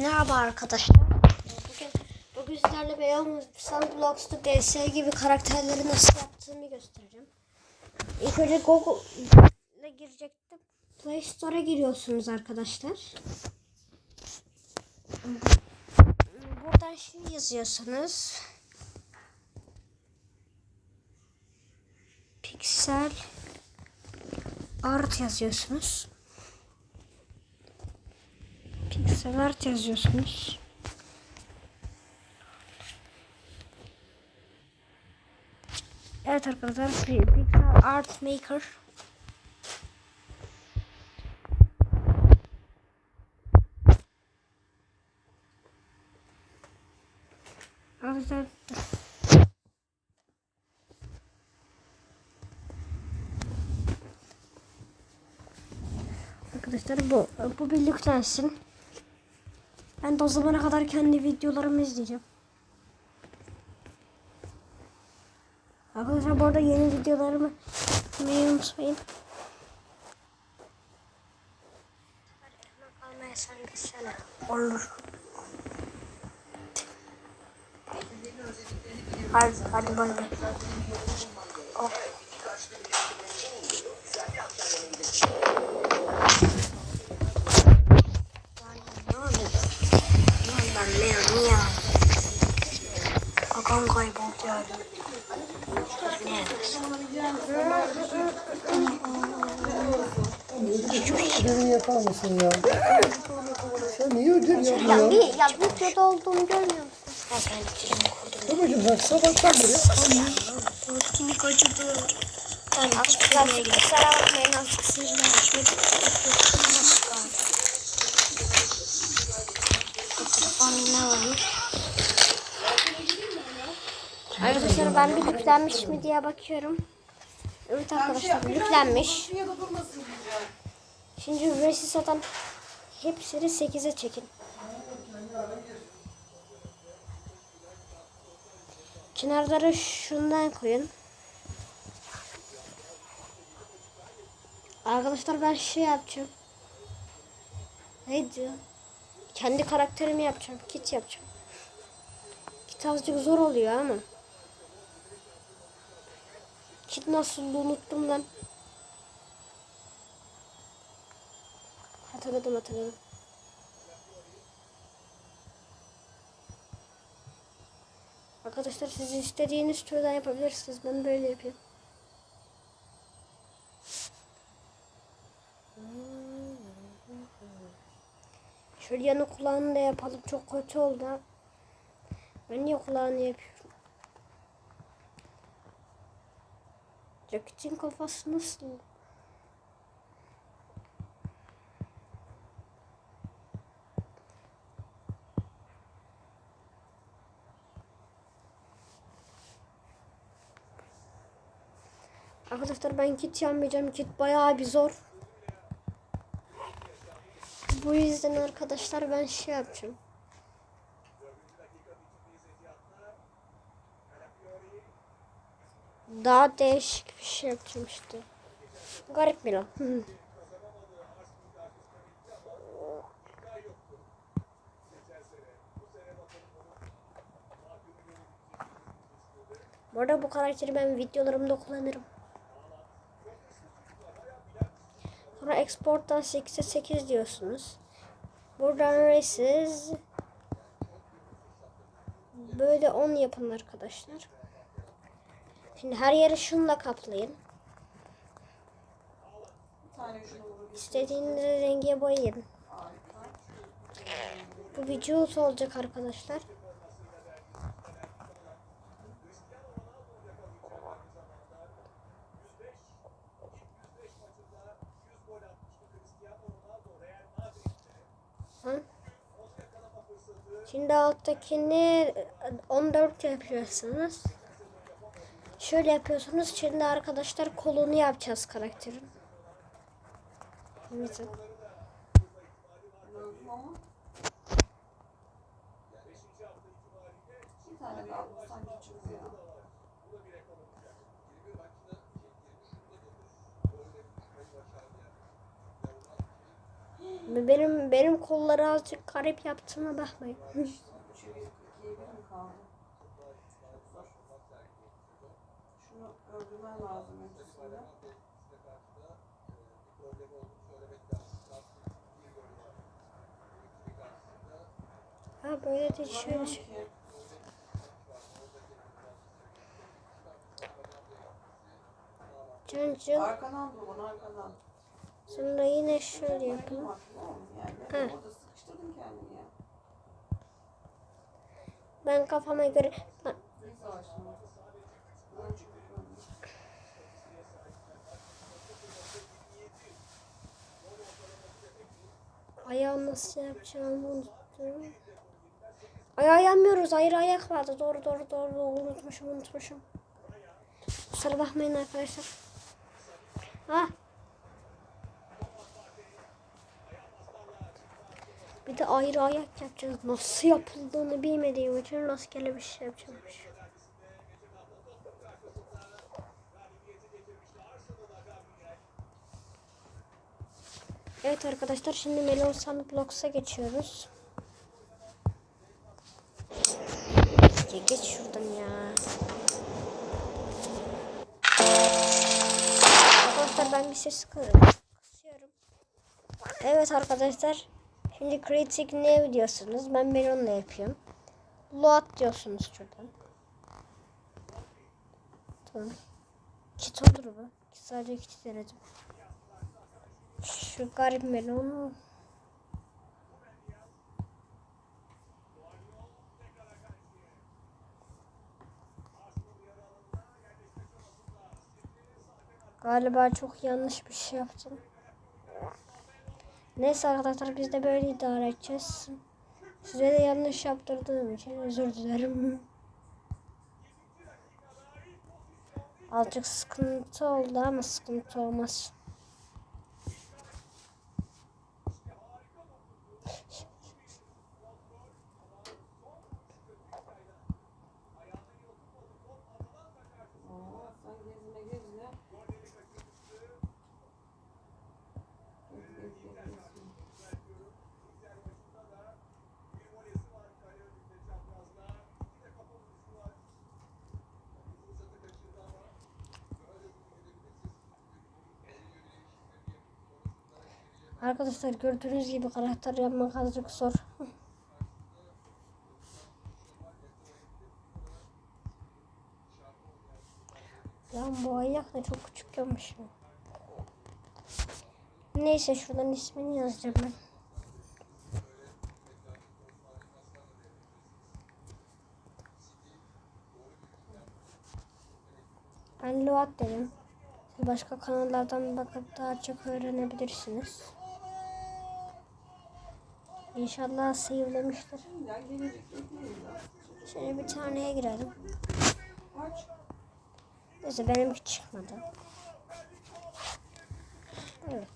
Merhaba arkadaşlar. Bugün, bugün sizlerle Beyond Sandbox'ta DS gibi karakterleri nasıl yaptığımı göstereceğim. İlk önce Google'a girecektim. Play Store'a giriyorsunuz arkadaşlar. Buradan şey yazıyorsunuz. Pixel Art yazıyorsunuz. Art yazıyorsunuz. Evet arkadaşlar Pixel Art Maker. Arkadaşlar Arkadaşlar bu bu bir yüklensin. Ben de o zamana kadar kendi videolarımı izleyeceğim. Arkadaşlar bu arada yeni videolarımı izlemeyi unutmayın. Olur. Hadi, hadi bay bay. Oh. Kakam kayboldu yani. Ödevini yapar mısın ya? Sen niye ödev Ya, yapmıyorsun? bir, ya videoda olduğumu görmüyor musun? Ya ben kilimi kurdum. Babacım sen sabahtan beri Kim kaçırdı? Ben arkadaşlar kusura bakmayın artık sizinle görüşmek ne varmış? Arkadaşlar ben bir yüklenmiş mi diye bakıyorum. Evet arkadaşlar yüklenmiş. Şimdi ücretsiz satan hepsini 8'e çekin. Kenarları şundan koyun. Arkadaşlar ben şey yapacağım. Neydi? Kendi karakterimi yapacağım. Kit yapacağım. Kit azıcık zor oluyor ama. Kit nasıl unuttum lan. Hatırladım hatırladım. Arkadaşlar siz istediğiniz türden yapabilirsiniz. Ben böyle yapayım. Şöyle yanı kulağını da yapalım. Çok kötü oldu. Ben niye kulağını yapıyorum? Jacket'in kafası nasıl? Arkadaşlar ben kit yapmayacağım. Kit bayağı bir zor. Bu yüzden arkadaşlar ben şey yapacağım. Daha değişik bir şey yapacağım. Garip bir lan. Bu arada bu karakteri ben videolarımda kullanırım. Sonra export'tan 8'e 8 diyorsunuz. Buradan races böyle 10 yapın arkadaşlar. Şimdi her yeri şunla kaplayın. İstediğiniz renge boyayın. Bu vücut olacak arkadaşlar. Hı? Şimdi alttakini 14 yapıyorsunuz. Şöyle yapıyorsunuz. Şimdi arkadaşlar kolunu yapacağız karakterin. Evet. Benim benim kolları azıcık garip yaptığıma bakmayın. Üçü bir, ikiye bir mi kaldı? Şunu öldürmen lazım öncesinde. ha böyle de şöyle. Vuramıyorum ki. Cancığım Arkadan bana arkadan. sonra yine şöyle yapalım. ya. Ben kafama göre ben, Ne savaştın? Ulan çok güzel. Ayağı nasıl yapacağımı unuttum. Ayağı yanmıyoruz. Ayrı ayak vardı. Doğru doğru doğru. Unutmuşum unutmuşum. Kusura bakmayın arkadaşlar. Ha. Bir de ayrı ayak yapacağız. Nasıl yapıldığını bilmediğim için rastgele bir şey yapacakmış. Evet arkadaşlar şimdi Melon Sandbox'a geçiyoruz. Ya geç şuradan ya. Arkadaşlar ben bir ses kı- kısıyorum. Evet arkadaşlar. Şimdi kritik ne diyorsunuz? Ben Melon'la yapıyorum. Load diyorsunuz şuradan. Tamam. Kit olur bu. Sadece kit denedim. Şu garip melon. Galiba çok yanlış bir şey yaptım. Neyse arkadaşlar biz de böyle idare edeceğiz. Size de yanlış yaptırdığım için özür dilerim. Azıcık sıkıntı oldu ama sıkıntı olmaz. Arkadaşlar gördüğünüz gibi karakter yapmak azıcık zor. Lan bu ayak da çok küçük yapmış. Neyse şuradan ismini yazacağım ben. Ben Luat dedim. Başka kanallardan bakıp daha çok öğrenebilirsiniz. İnşallah ya. Şöyle bir taneye girelim. Neyse benimki çıkmadı. Evet.